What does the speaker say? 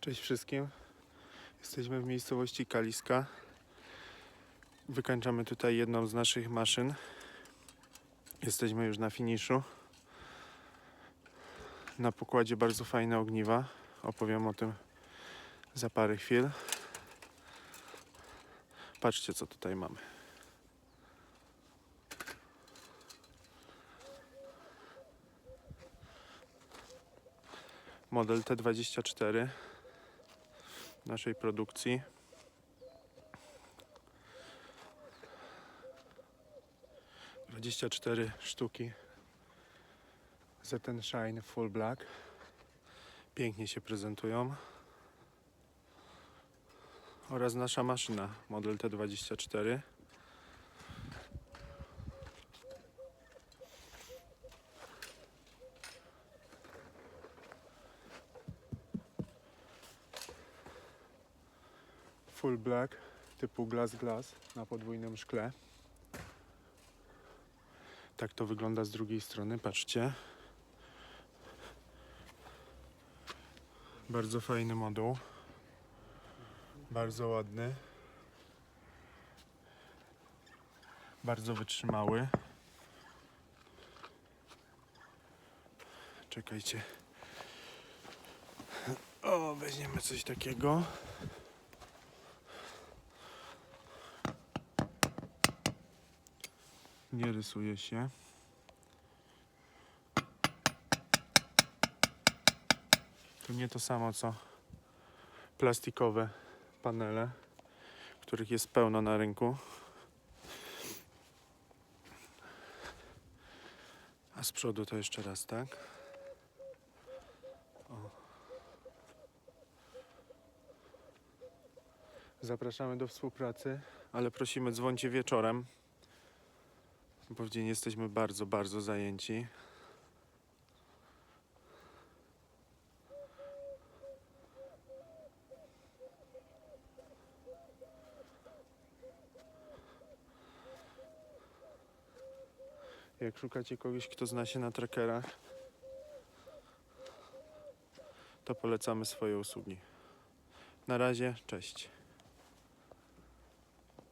Cześć wszystkim. Jesteśmy w miejscowości Kaliska. Wykańczamy tutaj jedną z naszych maszyn. Jesteśmy już na finiszu. Na pokładzie bardzo fajne ogniwa. Opowiem o tym za parę chwil. Patrzcie, co tutaj mamy. Model T24 naszej produkcji. Dwadzieścia cztery sztuki ZN Shine Full Black. Pięknie się prezentują. Oraz nasza maszyna model T24. Full Black typu Glass Glass na podwójnym szkle. Tak to wygląda z drugiej strony, patrzcie. Bardzo fajny moduł. Bardzo ładny. Bardzo wytrzymały. Czekajcie. O, weźmiemy coś takiego. Nie rysuje się. To nie to samo co plastikowe panele, których jest pełno na rynku. A z przodu to jeszcze raz, tak? O. Zapraszamy do współpracy, ale prosimy dzwońcie wieczorem, bo w dzień jesteśmy bardzo, bardzo zajęci. Jak szukacie kogoś, kto zna się na trackerach, to polecamy swoje usługi. Na razie, cześć.